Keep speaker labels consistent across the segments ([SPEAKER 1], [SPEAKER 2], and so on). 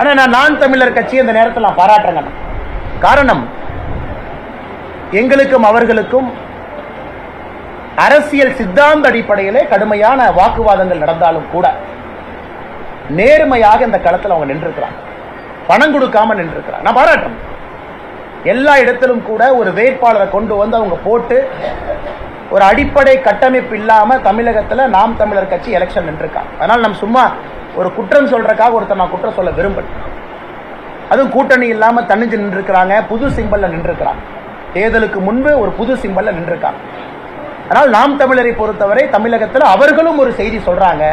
[SPEAKER 1] ஆனா நான் நான் தமிழர் கட்சி இந்த நேரத்தில் நான் பாராட்டுறேங்க. காரணம் எங்களுக்கும் அவர்களுக்கும் அரசியல் சித்தாந்த அடிப்படையிலே கடுமையான வாக்குவாதங்கள் நடந்தாலும் கூட நேர்மையாக இந்த களத்தில் அவங்க நின்றுக்கிறாங்க பணம் கொடுக்காம நின்றுக்கிறாங்க நான் பாராட்டுறேன். எல்லா இடத்திலும் கூட ஒரு வேட்பாளரை கொண்டு வந்து அவங்க போட்டு ஒரு அடிப்படை கட்டமைப்பு இல்லாம தமிழகத்துல நாம் தமிழர் கட்சி எலெக்ஷன் நின்றுருக்காங்க அதனால நம்ம சும்மா ஒரு குற்றம் சொல்றதுக்காக ஒருத்தன் நான் குற்றம் சொல்ல விரும்பல. அதுவும் கூட்டணி இல்லாம தனிஞ்சு நின்றுக்கிறாங்க புது சிம்பல்ல நின்றுக்கிறாங்க தேர்தலுக்கு முன்பு ஒரு புது சிம்பல்ல நின்றுருக்காங்க. ஆனால் நாம் தமிழரை பொறுத்தவரை தமிழகத்தில் அவர்களும் ஒரு செய்தி சொல்றாங்க.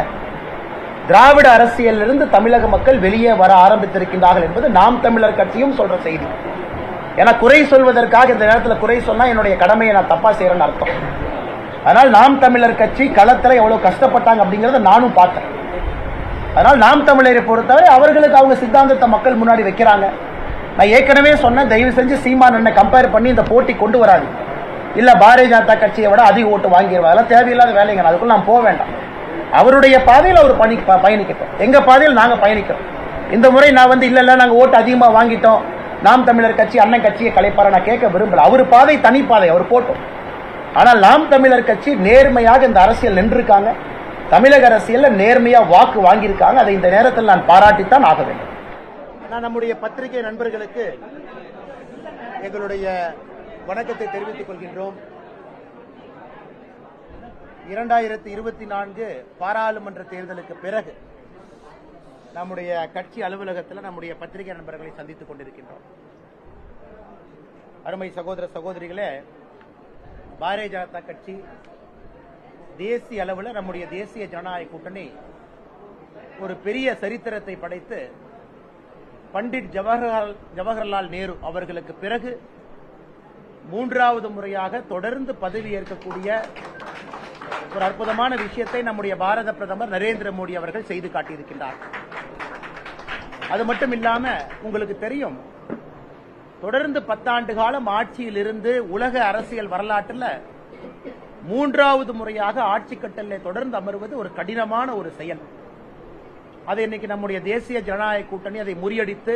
[SPEAKER 1] திராவிட அரசியலிருந்து தமிழக மக்கள் வெளியே வர ஆரம்பித்திருக்கின்றார்கள் என்பது நாம் தமிழர் கட்சியும் சொல்ற செய்தி. ஏன்னா குறை சொல்வதற்காக இந்த நேரத்தில் குறை சொன்னா என்னுடைய கடமையை நான் தப்பா செய்யறேன்னு அர்த்தம். அதனால் நாம் தமிழர் கட்சி களத்தில் எவ்வளவு கஷ்டப்பட்டாங்க அப்படிங்கறத நானும் பார்த்தேன். அதனால் நாம் தமிழரை பொறுத்தவரை அவர்களுக்கு அவங்க சித்தாந்தத்தை மக்கள் முன்னாடி வைக்கிறாங்க. நான் ஏற்கனவே சொன்னேன் தயவு செஞ்சு சீமான் என்ன கம்பேர் பண்ணி இந்த போட்டி கொண்டு வராது. இல்லை பாரதிய ஜனதா கட்சியை விட அதிக ஓட்டு வாங்கிடுவாங்க அதெல்லாம் தேவையில்லாத வேலைங்க. நான் அதுக்குள்ள நான் போக வேண்டாம். அவருடைய பாதையில் அவர் பணி ப- பயணிக்கட்டும். எங்கள் பாதையில் நாங்கள் பயணிக்கிறோம். இந்த முறை நான் வந்து இல்லை இல்லை நாங்கள் ஓட்டு அதிகமாக வாங்கிட்டோம். நாம் தமிழர் கட்சி அண்ணன் கட்சியை கலைப்பார? நான் கேட்க விரும்பல. அவர் பாதை தனி பாதை அவர் போட்டோம். ஆனால் நாம் தமிழர் கட்சி நேர்மையாக இந்த அரசியல் நின்றுருக்காங்க. தமிழக அரசியல்ல நேர்மையா வாக்கு வாங்கியிருக்காங்க. அதை இந்த நேரத்தில் நான் பாராட்டித்தான் ஆக வேண்டும். நான் நம்முடைய பத்திரிகை நண்பர்களுக்கு எங்களுடைய வணக்கத்தை தெரிவித்துக் கொள்கின்றோம். இரண்டாயிரத்தி இருபத்தி நான்கு பாராளுமன்ற தேர்தலுக்கு பிறகு நம்முடைய கட்சி அலுவலகத்தில் நம்முடைய பத்திரிகை நண்பர்களை சந்தித்துக் கொண்டிருக்கின்றோம். அருமை சகோதர சகோதரிகளே பாரதிய ஜனதா கட்சி தேசிய அளவில் நம்முடைய தேசிய ஜனநாயக கூட்டணி ஒரு பெரிய சரித்திரத்தை படைத்து பண்டிட் ஜவஹர்லால் ஜவஹர்லால் நேரு அவர்களுக்கு பிறகு மூன்றாவது முறையாக தொடர்ந்து பதவி ஏற்கக்கூடிய ஒரு அற்புதமான விஷயத்தை நம்முடைய பாரத பிரதமர் நரேந்திர மோடி அவர்கள் செய்து காட்டியிருக்கின்றார். அது மட்டும் இல்லாம உங்களுக்கு தெரியும் தொடர்ந்து பத்தாண்டு காலம் ஆட்சியில் இருந்து உலக அரசியல் வரலாற்றில் மூன்றாவது முறையாக ஆட்சி கட்டலில் தொடர்ந்து அமர்வது ஒரு கடினமான ஒரு செயல். அதை இன்னைக்கு நம்முடைய தேசிய ஜனநாயக கூட்டணி அதை முறியடித்து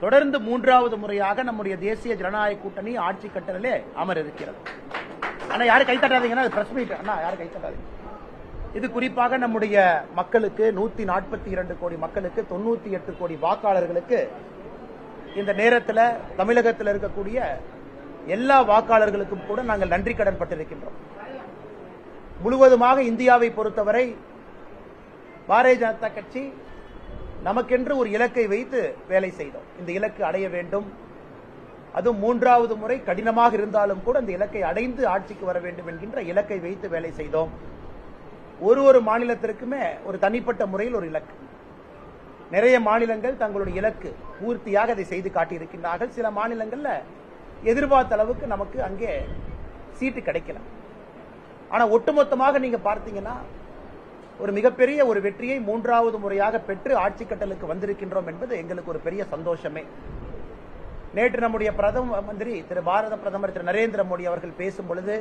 [SPEAKER 1] தொடர்ந்து மூன்றாவது முறையாக நம்முடைய தேசிய ஜனநாயக கூட்டணி ஆட்சி கட்டலிலே அமர் இருக்கிறது ஆனா யாரும் கைத்தட்டாதீங்கன்னா அது பிரஸ் மீட் அண்ணா யாரும் கைத்தட்டாதீங்க இது குறிப்பாக நம்முடைய மக்களுக்கு நூத்தி நாற்பத்தி இரண்டு கோடி மக்களுக்கு தொண்ணூத்தி எட்டு கோடி வாக்காளர்களுக்கு இந்த நேரத்தில் தமிழகத்தில் இருக்கக்கூடிய எல்லா வாக்காளர்களுக்கும் கூட நாங்கள் நன்றி கடன் பட்டிருக்கின்றோம். முழுவதுமாக இந்தியாவை பொறுத்தவரை பாரதிய ஜனதா கட்சி நமக்கென்று ஒரு இலக்கை வைத்து வேலை செய்தோம். இந்த இலக்கு அடைய வேண்டும். அதுவும் மூன்றாவது முறை கடினமாக இருந்தாலும் கூட இந்த இலக்கை அடைந்து ஆட்சிக்கு வர வேண்டும் என்கின்ற இலக்கை வைத்து வேலை செய்தோம். ஒரு ஒரு மாநிலத்திற்குமே ஒரு தனிப்பட்ட முறையில் ஒரு இலக்கு. நிறைய மாநிலங்கள் தங்களுடைய இலக்கு பூர்த்தியாக அதை செய்து காட்டியிருக்கின்றார்கள். சில மாநிலங்களில் எதிர்பார்த்த அளவுக்கு நமக்கு அங்கே சீட்டு கிடைக்கல. ஆனா ஒட்டுமொத்தமாக நீங்க பார்த்தீங்கன்னா ஒரு மிகப்பெரிய ஒரு வெற்றியை மூன்றாவது முறையாக பெற்று ஆட்சி கட்டலுக்கு வந்திருக்கின்றோம் என்பது எங்களுக்கு ஒரு பெரிய சந்தோஷமே. நேற்று நம்முடைய பிரதம மந்திரி திரு பாரத பிரதமர் திரு நரேந்திர மோடி அவர்கள் பேசும் பொழுது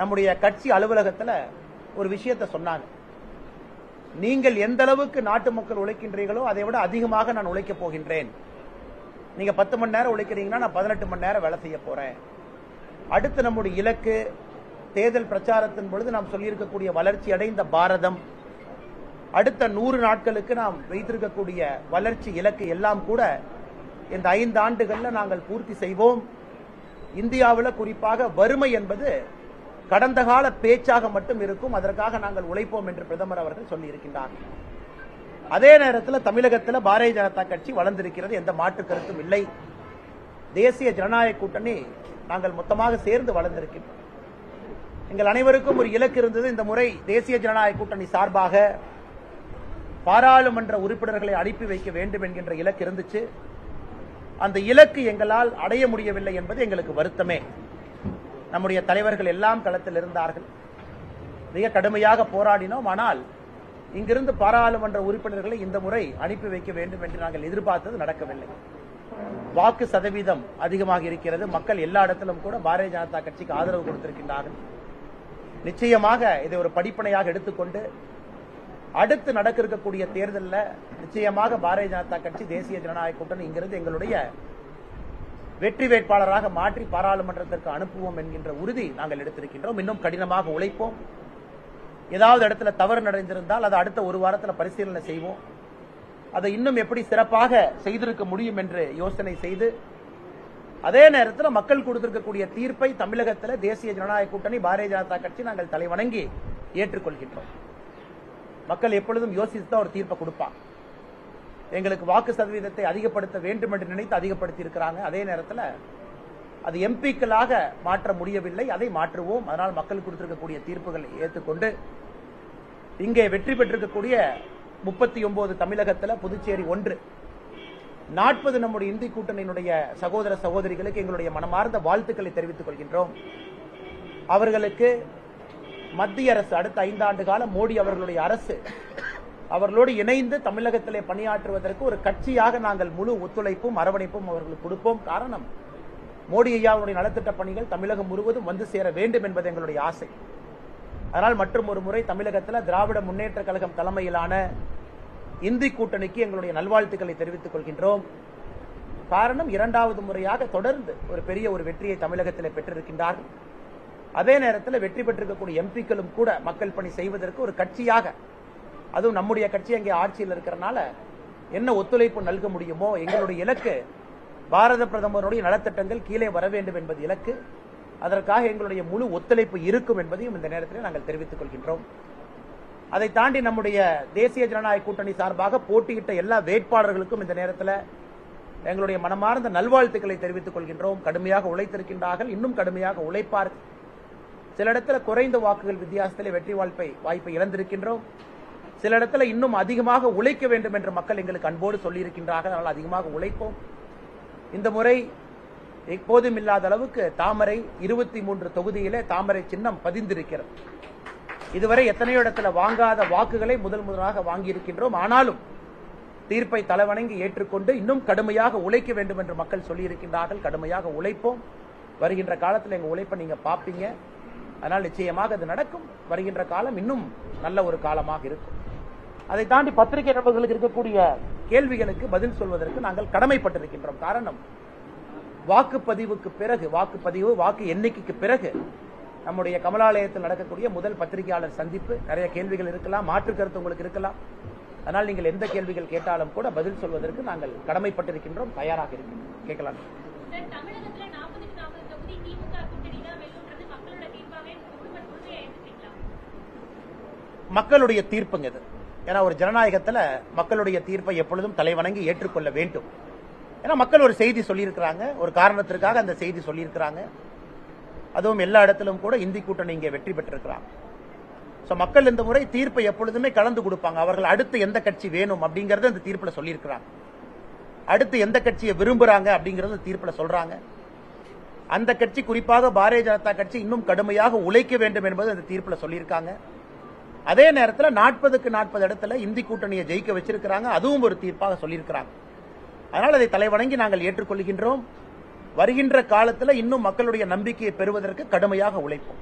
[SPEAKER 1] நம்முடைய கட்சி அலுவலகத்தில் ஒரு விஷயத்தை சொன்னாங்க. நீங்கள் எந்த அளவுக்கு நாட்டு மக்கள் உழைக்கின்றீர்களோ அதை விட அதிகமாக நான் உழைக்கப் போகின்றேன். நீங்க பத்து மணி நேரம் உழைக்கிறீங்கன்னா நான் பதினெட்டு மணி நேரம் வேலை செய்ய போறேன். அடுத்து நம்முடைய இலக்கு தேர்தல் பிரச்சாரத்தின் பொழுது நாம் சொல்லியிருக்கக்கூடிய வளர்ச்சி அடைந்த பாரதம். அடுத்த நூறு நாட்களுக்கு நாம் வைத்திருக்கக்கூடிய வளர்ச்சி இலக்கு எல்லாம் கூட இந்த ஐந்து ஆண்டுகளில் நாங்கள் பூர்த்தி செய்வோம். இந்தியாவில் குறிப்பாக வறுமை என்பது கடந்த கால பேச்சாக மட்டும் இருக்கும் அதற்காக நாங்கள் உழைப்போம் என்று பிரதமர் அவர்கள் சொல்லியிருக்கின்றார். அதே நேரத்தில் தமிழகத்தில் பாரதிய ஜனதா கட்சி வளர்ந்திருக்கிறது எந்த மாற்று கருத்தும் இல்லை. தேசிய ஜனநாயக கூட்டணி நாங்கள் மொத்தமாக சேர்ந்து வளர்ந்திருக்கின்றோம். எங்கள் அனைவருக்கும் ஒரு இலக்கு இருந்தது. இந்த முறை தேசிய ஜனநாயக கூட்டணி சார்பாக பாராளுமன்ற உறுப்பினர்களை அனுப்பி வைக்க வேண்டும் என்கின்ற இலக்கு இருந்துச்சு. அந்த இலக்கு எங்களால் அடைய முடியவில்லை என்பது எங்களுக்கு வருத்தமே. நம்முடைய தலைவர்கள் எல்லாம் களத்தில் இருந்தார்கள். மிக கடுமையாக போராடினோம். ஆனால் இங்கிருந்து பாராளுமன்ற உறுப்பினர்களை இந்த முறை அனுப்பி வைக்க வேண்டும் என்று நாங்கள் எதிர்பார்த்தது நடக்கவில்லை. வாக்கு சதவீதம் அதிகமாக இருக்கிறது. மக்கள் எல்லா இடத்திலும் கூட பாரதிய ஜனதா கட்சிக்கு ஆதரவு கொடுத்திருக்கின்றார்கள். நிச்சயமாக இதை ஒரு படிப்பனையாக எடுத்துக்கொண்டு அடுத்து நடக்க இருக்கக்கூடிய தேர்தலில் நிச்சயமாக பாரதிய ஜனதா கட்சி தேசிய ஜனநாயக கூட்டணி இங்கிருந்து எங்களுடைய வெற்றி வேட்பாளராக மாற்றி பாராளுமன்றத்திற்கு அனுப்புவோம் என்கின்ற உறுதி நாங்கள் எடுத்திருக்கின்றோம். இன்னும் கடினமாக உழைப்போம். ஏதாவது இடத்துல தவறு நடந்திருந்தால் அதை அடுத்த ஒரு வாரத்தில் பரிசீலனை செய்வோம். அதை இன்னும் எப்படி சிறப்பாக செய்திருக்க முடியும் என்று யோசனை செய்து அதே நேரத்தில் மக்கள் கொடுத்திருக்கக்கூடிய தீர்ப்பை தமிழகத்தில் தேசிய ஜனநாயக கூட்டணி பாரதிய ஜனதா கட்சி நாங்கள் தலைவணங்கி ஏற்றுக்கொள்கின்றோம். மக்கள் எப்பொழுதும் யோசித்து தான் ஒரு தீர்ப்பை கொடுப்பான் எங்களுக்கு வாக்கு சதவீதத்தை அதிகப்படுத்த வேண்டும் என்று நினைத்து அதிகப்படுத்தி இருக்கிறாங்க. அதே நேரத்தில் அது எம்பிக்களாக மாற்ற முடியவில்லை. அதை மாற்றுவோம். அதனால் மக்கள் கொடுத்திருக்கக்கூடிய தீர்ப்புகளை ஏற்றுக்கொண்டு இங்கே வெற்றி பெற்றிருக்கக்கூடிய முப்பத்தி ஒன்பது தமிழகத்தில் புதுச்சேரி ஒன்று. நாற்பது நம்முடைய இந்தி கூட்டணியினுடைய சகோதர சகோதரிகளுக்கு எங்களுடைய மனமார்ந்த வாழ்த்துக்களை தெரிவித்துக் கொள்கின்றோம். அவர்களுக்கு மத்திய அரசு அடுத்த ஐந்தாண்டு காலம் மோடி அவர்களுடைய அரசு அவர்களோடு இணைந்து தமிழகத்திலே பணியாற்றுவதற்கு ஒரு கட்சியாக நாங்கள் முழு ஒத்துழைப்பும் அரவணைப்பும் அவர்களுக்கு கொடுப்போம். காரணம் மோடி ஐயாவுடைய நலத்திட்ட பணிகள் தமிழகம் முழுவதும் வந்து சேர வேண்டும் என்பது எங்களுடைய ஆசை. அதனால் மற்றும் ஒரு முறை தமிழகத்தில் திராவிட முன்னேற்ற கழகம் தலைமையிலான இந்தி கூட்டணிக்கு எங்களுடைய நல்வாழ்த்துக்களை தெரிவித்துக் கொள்கின்றோம். காரணம் இரண்டாவது முறையாக தொடர்ந்து ஒரு பெரிய ஒரு வெற்றியை தமிழகத்தில் பெற்றிருக்கின்றார்கள். அதே நேரத்தில் வெற்றி பெற்றிருக்கக்கூடிய எம்பிக்களும் கூட மக்கள் பணி செய்வதற்கு ஒரு கட்சியாக அதுவும் நம்முடைய கட்சி அங்கே ஆட்சியில் இருக்கிறனால என்ன ஒத்துழைப்பு நல்க முடியுமோ எங்களுடைய இலக்கு பாரத பிரதமருடைய நலத்திட்டங்கள் கீழே வர வேண்டும் என்பது இலக்கு. அதற்காக எங்களுடைய முழு ஒத்துழைப்பு இருக்கும் என்பதையும் இந்த நேரத்தில் நாங்கள் தெரிவித்துக் கொள்கின்றோம். அதை தாண்டி நம்முடைய தேசிய ஜனநாயக கூட்டணி சார்பாக போட்டியிட்ட எல்லா வேட்பாளர்களுக்கும் இந்த நேரத்தில் எங்களுடைய மனமார்ந்த நல்வாழ்த்துக்களை தெரிவித்துக் கொள்கின்றோம். கடுமையாக உழைத்திருக்கின்றார்கள். இன்னும் கடுமையாக உழைப்பார்கள் சில இடத்துல குறைந்த வாக்குகள் வித்தியாசத்திலே வெற்றி வாய்ப்பை வாய்ப்பை இழந்திருக்கின்றோம். சில இடத்துல இன்னும் அதிகமாக உழைக்க வேண்டும் என்று மக்கள் எங்களுக்கு அன்போடு சொல்லியிருக்கின்றார்கள். அதனால் அதிகமாக உழைப்போம். இந்த முறை எப்போதும் இல்லாத அளவுக்கு தாமரை இருபத்தி மூன்று தொகுதியிலே தாமரை சின்னம் பதிந்திருக்கிறது. இதுவரை எத்தனையோ இடத்துல வாங்காத வாக்குகளை முதல் முதலாக வாங்கியிருக்கின்றோம். ஆனாலும் தீர்ப்பை தலைவணங்கி ஏற்றுக்கொண்டு இன்னும் கடுமையாக உழைக்க வேண்டும் என்று மக்கள் சொல்லியிருக்கின்றார்கள். கடுமையாக உழைப்போம். வருகின்ற காலத்தில் எங்கள் உழைப்பை நீங்கள் பார்ப்பீங்க. அதனால் நிச்சயமாக அது நடக்கும். வருகின்ற காலம் இன்னும் நல்ல ஒரு காலமாக இருக்கும். அதை தாண்டி பத்திரிகை நண்பர்களுக்கு இருக்கக்கூடிய கேள்விகளுக்கு பதில் சொல்வதற்கு நாங்கள் கடமைப்பட்டிருக்கின்றோம். காரணம் வாக்குப்பதிவுக்கு பிறகு வாக்குப்பதிவு வாக்கு எண்ணிக்கைக்கு பிறகு நம்முடைய கமலாலயத்தில் நடக்கக்கூடிய முதல் பத்திரிகையாளர் சந்திப்பு நிறைய கேள்விகள் இருக்கலாம் மாற்று கருத்து உங்களுக்கு இருக்கலாம். அதனால் நீங்கள் எந்த கேள்விகள் கேட்டாலும் கூட பதில் சொல்வதற்கு நாங்கள் கடமைப்பட்டிருக்கின்றோம் தயாராக இருக்கின்றோம். கேட்கலாம். மக்களுடைய தீர்ப்புங்க இது. ஏன்னா ஒரு ஜனநாயகத்தில் மக்களுடைய தீர்ப்பை எப்பொழுதும் தலைவணங்கி ஏற்றுக்கொள்ள வேண்டும். ஏன்னா மக்கள் ஒரு செய்தி சொல்லியிருக்கிறாங்க ஒரு காரணத்திற்காக அந்த செய்தி சொல்லியிருக்கிறாங்க. அதுவும் எல்லா இடத்திலும் கூட இந்தி கூட்டணி இங்கே வெற்றி பெற்றிருக்கிறாங்க. ஸோ மக்கள் இந்த முறை தீர்ப்பை எப்பொழுதுமே கலந்து கொடுப்பாங்க. அவர்கள் அடுத்து எந்த கட்சி வேணும் அப்படிங்கறத இந்த தீர்ப்பில் சொல்லியிருக்கிறாங்க. அடுத்து எந்த கட்சியை விரும்புறாங்க அப்படிங்கறத தீர்ப்பில் சொல்றாங்க. அந்த கட்சி குறிப்பாக பாரதிய ஜனதா கட்சி இன்னும் கடுமையாக உழைக்க வேண்டும் என்பது அந்த தீர்ப்பில் சொல்லியிருக்காங்க. அதே நேரத்தில் நாற்பதுக்கு நாற்பது இடத்துல இந்தி கூட்டணியை ஜெயிக்க வச்சிருக்கிறாங்க. அதுவும் ஒரு தீர்ப்பாக சொல்லியிருக்கிறாங்க. அதனால் அதை தலைவணங்கி நாங்கள் ஏற்றுக்கொள்கின்றோம். வருகின்ற காலத்தில் இன்னும் மக்களுடைய நம்பிக்கையை பெறுவதற்கு கடுமையாக உழைப்போம்.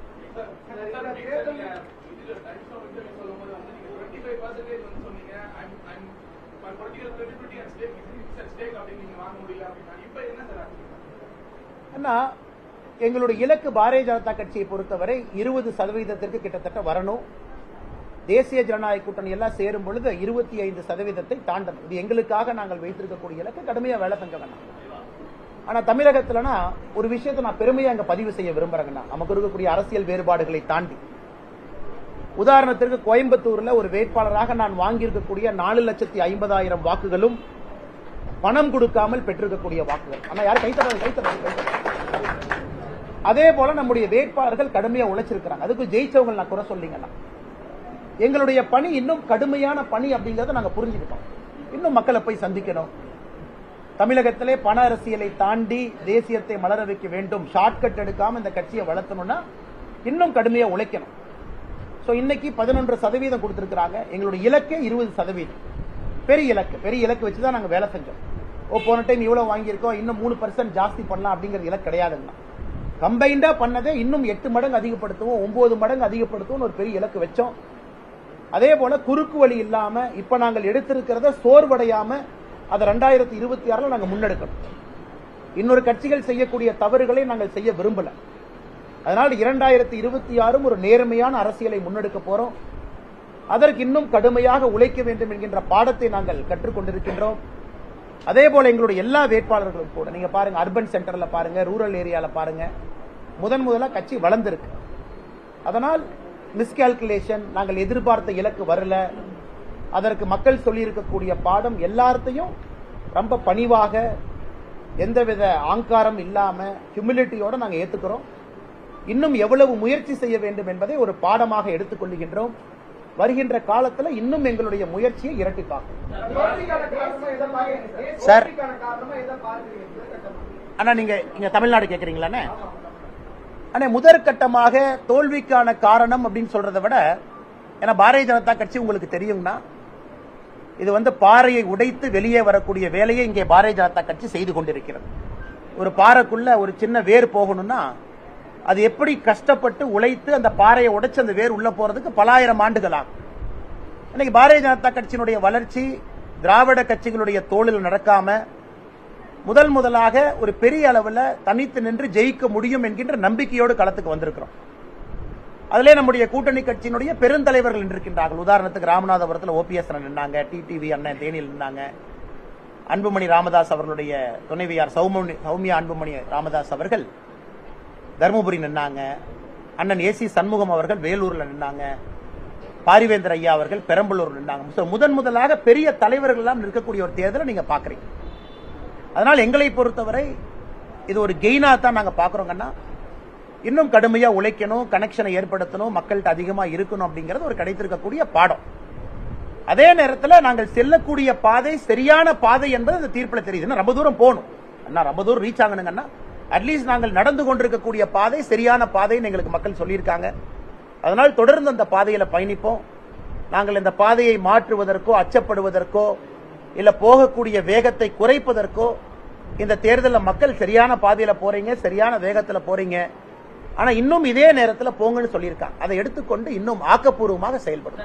[SPEAKER 1] அண்ணா எங்களுடைய இலக்கு பாரதிய ஜனதா கட்சியை பொறுத்தவரை இருபது சதவீதத்திற்கு கிட்டத்தட்ட வரணும். தேசிய ஜனநாயக கூட்டணி எல்லாம் சேரும் பொழுது இருபத்தி ஐந்து சதவீதத்தை தாண்டணும். இது எங்களுக்காக நாங்கள் வைத்திருக்கக்கூடிய இலக்கு. கடுமையா வேலை செஞ்ச வேணாம். ஆனா தமிழகத்துலனா ஒரு விஷயத்தை நான் பெருமையா அங்க பதிவு செய்ய விரும்புறேங்கண்ணா. நமக்கு இருக்கக்கூடிய அரசியல் வேறுபாடுகளை தாண்டி. உதாரணத்திற்கு கோயம்புத்தூர்ல ஒரு வேட்பாளராக நான் வாங்கியிருக்கக்கூடிய நாலு லட்சத்தி ஐம்பதாயிரம் வாக்குகளும் பணம் கொடுக்காமல் பெற்றிருக்கக்கூடிய வாக்குகள். ஆனா யாரும் கைத்தறாங்க கைத்தறாங்க அதே போல நம்முடைய வேட்பாளர்கள் கடுமையா உழைச்சிருக்கிறாங்க. அதுக்கு ஜெயிச்சவங்க நான் குறை சொல்லிங்கன்னா எங்களுடைய பணி இன்னும் கடுமையான பணி அப்படிங்கறத நாங்க புரிஞ்சுக்கிட்டோம். இன்னும் மக்களை போய் சந்திக்கணும். தமிழகத்திலே பண அரசியலை தாண்டி தேசியத்தை மலர வைக்க வேண்டும். ஷார்ட்கட் எடுக்காம இந்த கட்சியை வளர்த்தணும்னா இன்னும் கடுமையா உழைக்கணும். சோ இன்னைக்கு பதினொன்று சதவீதம் கொடுத்திருக்கிறாங்க. எங்களுடைய இலக்கே இருபது சதவீதம். பெரிய இலக்கு. பெரிய இலக்கு வச்சு தான் நாங்க வேலை செஞ்சோம். ஓ போன டைம் இவ்வளவு வாங்கியிருக்கோம். இன்னும் மூணு பர்சன்ட் ஜாஸ்தி பண்ணலாம் அப்படிங்கிற இலக்கு கிடையாதுங்க கம்பைண்டா பண்ணதை இன்னும் எட்டு மடங்கு அதிகப்படுத்துவோம். ஒன்பது மடங்கு அதிகப்படுத்துவோம் ஒரு பெரிய இலக்கு வச்சோம். அதே போல குறுக்கு வழி இல்லாம இப்ப நாங்கள் எடுத்திருக்கிறத சோர்வடையாம அதை ரெண்டாயிரத்தி இருபத்தி ஆறுல நாங்க முன்னெடுக்கணும். இன்னொரு கட்சிகள் செய்யக்கூடிய தவறுகளை நாங்கள் செய்ய விரும்பல. அதனால் இரண்டாயிரத்தி இருபத்தி ஆறும் ஒரு நேர்மையான அரசியலை முன்னெடுக்க போறோம். அதற்கு இன்னும் கடுமையாக உழைக்க வேண்டும் என்கின்ற பாடத்தை நாங்கள் கற்றுக்கொண்டிருக்கின்றோம். அதே போல எங்களுடைய எல்லா வேட்பாளர்களும் கூட நீங்க பாருங்க அர்பன் சென்டர்ல பாருங்க ரூரல் ஏரியால பாருங்க முதன் முதலா கட்சி வளர்ந்திருக்கு. அதனால் மிஸ்கால்குலேஷன் நாங்கள் எதிர்பார்த்த இலக்கு வரல. அதற்கு மக்கள் சொல்லியிருக்கக்கூடிய பாடம் எல்லாத்தையும் ரொம்ப பணிவாக எந்தவித ஆங்காரம் இல்லாம ஹியூமிலிட்டியோட நாங்க ஏத்துக்கிறோம். இன்னும் எவ்வளவு முயற்சி செய்ய வேண்டும் என்பதை ஒரு பாடமாக எடுத்துக்கொள்கின்றோம் வருகின்ற காலத்துல இன்னும் எங்களுடைய முயற்சியை இரட்டிப்பாக்கும் சார். அண்ணா நீங்க இங்க தமிழ்நாடு கேக்குறீங்களாண்ணே? ஆனா முதற்கட்டமாக தோல்விக்கான காரணம் அப்படின்னு சொல்றதை விட ஏன்னா பாரதிய ஜனதா கட்சி உங்களுக்கு தெரியும்னா இது வந்து பாறையை உடைத்து வெளியே வரக்கூடிய வேலையை இங்கே பாரதிய ஜனதா கட்சி செய்து கொண்டிருக்கிறது. ஒரு பாறைக்குள்ள ஒரு சின்ன வேர் போகணும்னா அது எப்படி கஷ்டப்பட்டு உழைத்து அந்த பாறையை உடைச்சு அந்த வேர் உள்ள போறதுக்கு பலாயிரம் ஆண்டுகள் ஆகும். இன்னைக்கு பாரதிய ஜனதா கட்சியினுடைய வளர்ச்சி திராவிட கட்சிகளுடைய தோளில் நடக்காம முதல் முதலாக ஒரு பெரிய அளவில் தனித்து நின்று ஜெயிக்க முடியும் என்கின்ற நம்பிக்கையோடு களத்துக்கு வந்திருக்கிறோம். அதிலே நம்முடைய கூட்டணி கட்சியினுடைய பெருந்தலைவர்கள் இருக்கின்றார்கள் உதாரணத்துக்கு ராமநாதபுரத்தில் ஓபிஎஸ் நின்னாங்க டிடிவி அண்ணன் தேனியில் நின்னாங்க. அன்புமணி ராமதாஸ் அவர்களுடைய துணைவியார் சௌமணி சௌமியா அன்புமணி ராமதாஸ் அவர்கள் தருமபுரி நின்னாங்க. அண்ணன் ஏசி சண்முகம் அவர்கள் வேலூரில் நின்னாங்க. பாரிவேந்தர் ஐயா அவர்கள் பெரம்பலூர் நின்னாங்க. முதன் முதலாக பெரிய தலைவர்கள் எல்லாம் இருக்கக்கூடிய ஒரு தேர்தலை நீங்க பாக்குறீங்க அதனால் எங்களை பொறுத்தவரை இது ஒரு கெய்னாக தான் நாங்கள் பார்க்குறோங்கன்னா இன்னும் கடுமையாக உழைக்கணும் கனெக்ஷனை ஏற்படுத்தணும் மக்கள்கிட்ட அதிகமாக இருக்கணும் அப்படிங்கிறது ஒரு கிடைத்திருக்கக்கூடிய பாடம். அதே நேரத்தில் நாங்கள் செல்லக்கூடிய பாதை சரியான பாதை என்பது அந்த தீர்ப்பில் தெரியுது. ரொம்ப தூரம் போகணும். அண்ணா ரொம்ப தூரம் ரீச் ஆகணுங்கன்னா அட்லீஸ்ட் நாங்கள் நடந்து கொண்டிருக்கக்கூடிய பாதை சரியான பாதைன்னு எங்களுக்கு மக்கள் சொல்லியிருக்காங்க. அதனால் தொடர்ந்து அந்த பாதையில் பயணிப்போம். நாங்கள் இந்த பாதையை மாற்றுவதற்கோ அச்சப்படுவதற்கோ இல்லை போகக்கூடிய வேகத்தை குறைப்பதற்கோ இந்த தேர்தலில் மக்கள் சரியான பாதையில் போறீங்க சரியான வேகத்துல போறீங்க. ஆனா இன்னும் இதே நேரத்தில் போங்கன்னு சொல்லியிருக்காங்க. அதை எடுத்துக்கொண்டு இன்னும் ஆக்கப்பூர்வமாக செயல்படும்.